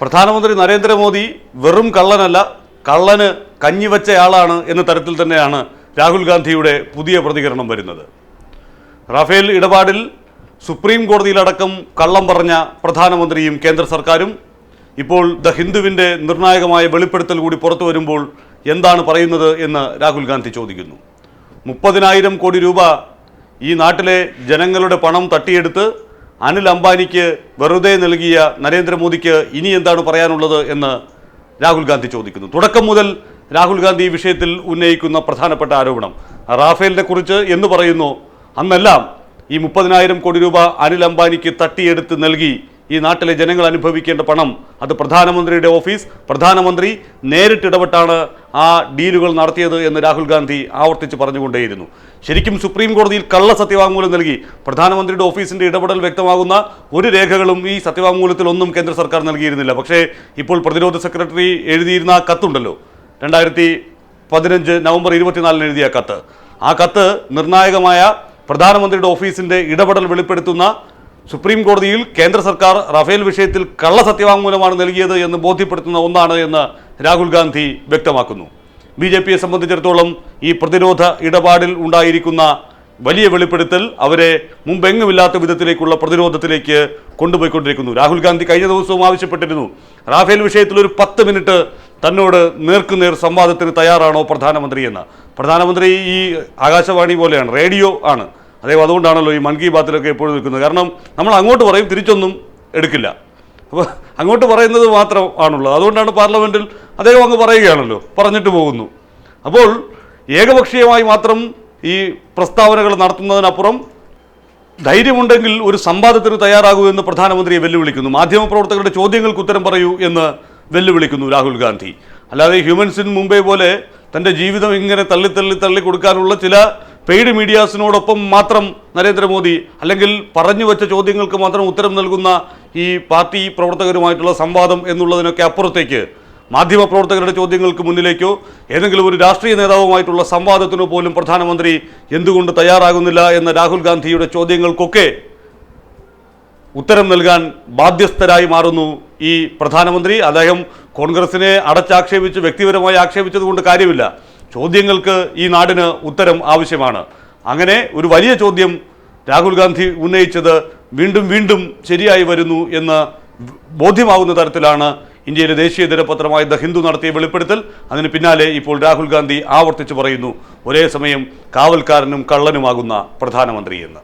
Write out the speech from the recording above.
പ്രധാനമന്ത്രി നരേന്ദ്രമോദി വെറും കള്ളനല്ല കള്ളന് കഞ്ഞിവച്ചയാളാണ് എന്ന തരത്തിൽ തന്നെയാണ് രാഹുൽ ഗാന്ധിയുടെ പുതിയ പ്രതികരണം വരുന്നത്. റാഫേൽ ഇടപാടിൽ സുപ്രീം കോടതിയിലടക്കം കള്ളം പറഞ്ഞ പ്രധാനമന്ത്രിയും കേന്ദ്ര സർക്കാരും ഇപ്പോൾ ദ ഹിന്ദുവിന്റെ നിർണായകമായ വെളിപ്പെടുത്തൽ കൂടി പുറത്തു വരുമ്പോൾ എന്താണ് പറയുന്നത് എന്ന് രാഹുൽ ഗാന്ധി ചോദിക്കുന്നു. മുപ്പതിനായിരം കോടി രൂപ ഈ നാട്ടിലെ ജനങ്ങളുടെ പണം തട്ടിയെടുത്ത് അനിൽ അംബാനിക്ക് വെറുതെ നൽകിയ നരേന്ദ്രമോദിക്ക് ഇനി എന്താണ് പറയാനുള്ളത് എന്ന് രാഹുൽ ഗാന്ധി ചോദിക്കുന്നു. തുടക്കം മുതൽ രാഹുൽ ഗാന്ധി ഈ വിഷയത്തിൽ ഉന്നയിക്കുന്ന പ്രധാനപ്പെട്ട ആരോപണം. റാഫേലിനെ കുറിച്ച് എന്ന് പറയുന്നു അന്നെല്ലാം ഈ മുപ്പതിനായിരം കോടി രൂപ അനിൽ അംബാനിക്ക് തട്ടിയെടുത്ത് നൽകി ഈ നാട്ടിലെ ജനങ്ങൾ അനുഭവിക്കേണ്ട പണം അത് പ്രധാനമന്ത്രിയുടെ ഓഫീസ് പ്രധാനമന്ത്രി നേരിട്ടിടപെട്ടാണ് ആ ഡീലുകൾ നടത്തിയത് എന്ന് രാഹുൽ ഗാന്ധി ആവർത്തിച്ച് പറഞ്ഞുകൊണ്ടേയിരുന്നു. ശരിക്കും സുപ്രീം കോടതിയിൽ കള്ള സത്യവാങ്മൂലം നൽകി പ്രധാനമന്ത്രിയുടെ ഓഫീസിന്റെ ഇടപെടൽ വ്യക്തമാകുന്ന ഒരു രേഖകളും ഈ സത്യവാങ്മൂലത്തിൽ ഒന്നും കേന്ദ്ര സർക്കാർ നൽകിയിരുന്നില്ല. പക്ഷേ ഇപ്പോൾ പ്രതിരോധ സെക്രട്ടറി എഴുതിയിരുന്ന ആ കത്തുണ്ടല്ലോ. രണ്ടായിരത്തി പതിനഞ്ച് നവംബർ ഇരുപത്തിനാലിന് എഴുതിയ കത്ത്. ആ കത്ത് നിർണായകമായ പ്രധാനമന്ത്രിയുടെ ഓഫീസിന്റെ ഇടപെടൽ വെളിപ്പെടുത്തുന്ന സുപ്രീം കോടതിയിൽ കേന്ദ്ര സർക്കാർ റഫേൽ വിഷയത്തിൽ കള്ള സത്യവാങ്മൂലമാണ് നൽകിയത് എന്ന് ബോധ്യപ്പെടുത്തുന്ന ഒന്നാണ് എന്ന് രാഹുൽ ഗാന്ധി വ്യക്തമാക്കുന്നു. ബി ജെ പിയെ സംബന്ധിച്ചിടത്തോളം ഈ പ്രതിരോധ ഇടപാടിൽ ഉണ്ടായിരിക്കുന്ന വലിയ വെളിപ്പെടുത്തൽ അവരെ മുമ്പെങ്ങുമില്ലാത്ത വിധത്തിലേക്കുള്ള പ്രതിരോധത്തിലേക്ക് കൊണ്ടുപോയിക്കൊണ്ടിരിക്കുന്നു. രാഹുൽ ഗാന്ധി കഴിഞ്ഞ ദിവസവും ആവശ്യപ്പെട്ടിരുന്നു. റാഫേൽ വിഷയത്തിൽ ഒരു പത്ത് മിനിറ്റ് തന്നോട് നേർക്കുനേർ സംവാദത്തിന് തയ്യാറാണോ പ്രധാനമന്ത്രി എന്ന്. പ്രധാനമന്ത്രി ഈ ആകാശവാണി പോലെയാണ് റേഡിയോ ആണ്. അദ്ദേഹം അതുകൊണ്ടാണല്ലോ ഈ മൻ കി ബാത്തിലൊക്കെ എപ്പോഴും നിൽക്കുന്നത്. കാരണം നമ്മൾ അങ്ങോട്ട് പറയും തിരിച്ചൊന്നും എടുക്കില്ല. അപ്പോൾ അങ്ങോട്ട് പറയുന്നത് മാത്രം ആണുള്ളത്. അതുകൊണ്ടാണ് പാർലമെന്റിൽ അദ്ദേഹം അങ്ങ് പറയുകയാണല്ലോ പറഞ്ഞിട്ട് പോകുന്നു. അപ്പോൾ ഏകപക്ഷീയമായി മാത്രം ഈ പ്രസ്താവനകൾ നടത്തുന്നതിനപ്പുറം ധൈര്യമുണ്ടെങ്കിൽ ഒരു സംവാദത്തിന് തയ്യാറാകൂ എന്ന് പ്രധാനമന്ത്രിയെ വെല്ലുവിളിക്കുന്നു. മാധ്യമപ്രവർത്തകരുടെ ചോദ്യങ്ങൾക്ക് ഉത്തരം പറയൂ എന്ന് വെല്ലുവിളിക്കുന്നു രാഹുൽ ഗാന്ധി. അല്ലാതെ ഹ്യൂമൻസിൻ മുംബൈ പോലെ തന്റെ ജീവിതം ഇങ്ങനെ തള്ളി തള്ളി തള്ളി കൊടുക്കാനുള്ള ചില പെയ്ഡ് മീഡിയാസിനോടൊപ്പം മാത്രം നരേന്ദ്രമോദി അല്ലെങ്കിൽ പറഞ്ഞു വെച്ച ചോദ്യങ്ങൾക്ക് മാത്രം ഉത്തരം നൽകുന്ന ഈ പാർട്ടി പ്രവർത്തകരുമായിട്ടുള്ള സംവാദം എന്നുള്ളതിനൊക്കെ അപ്പുറത്തേക്ക് മാധ്യമപ്രവർത്തകരുടെ ചോദ്യങ്ങൾക്ക് മുന്നിലേക്കോ ഏതെങ്കിലും ഒരു രാഷ്ട്രീയ നേതാവുമായിട്ടുള്ള സംവാദത്തിനോ പോലും പ്രധാനമന്ത്രി എന്തുകൊണ്ട് തയ്യാറാകുന്നില്ല എന്ന രാഹുൽ ഗാന്ധിയുടെ ചോദ്യങ്ങൾക്കൊക്കെ ഉത്തരം നൽകാൻ ബാധ്യസ്ഥരായി മാറുന്നു ഈ പ്രധാനമന്ത്രി. അദ്ദേഹം കോൺഗ്രസിനെ അടച്ചാക്ഷേപിച്ച് വ്യക്തിപരമായി ആക്ഷേപിച്ചത് കൊണ്ട് കാര്യമില്ല. ചോദ്യങ്ങൾക്ക് ഈ നാടിന് ഉത്തരം ആവശ്യമാണ്. അങ്ങനെ ഒരു വലിയ ചോദ്യം രാഹുൽ ഗാന്ധി ഉന്നയിച്ചത് വീണ്ടും വീണ്ടും ശരിയായി വരുന്നു എന്ന് ബോധ്യമാവുന്ന തരത്തിലാണ് ഇന്ത്യയിലെ ദേശീയ ദിനപത്രമായ ദ ഹിന്ദു നടത്തിയ വെളിപ്പെടുത്തൽ. അതിന് പിന്നാലെ ഇപ്പോൾ രാഹുൽ ഗാന്ധി ആവർത്തിച്ചു പറയുന്നു. ഒരേ സമയം കാവൽക്കാരനും കള്ളനുമാകുന്ന പ്രധാനമന്ത്രി എന്ന്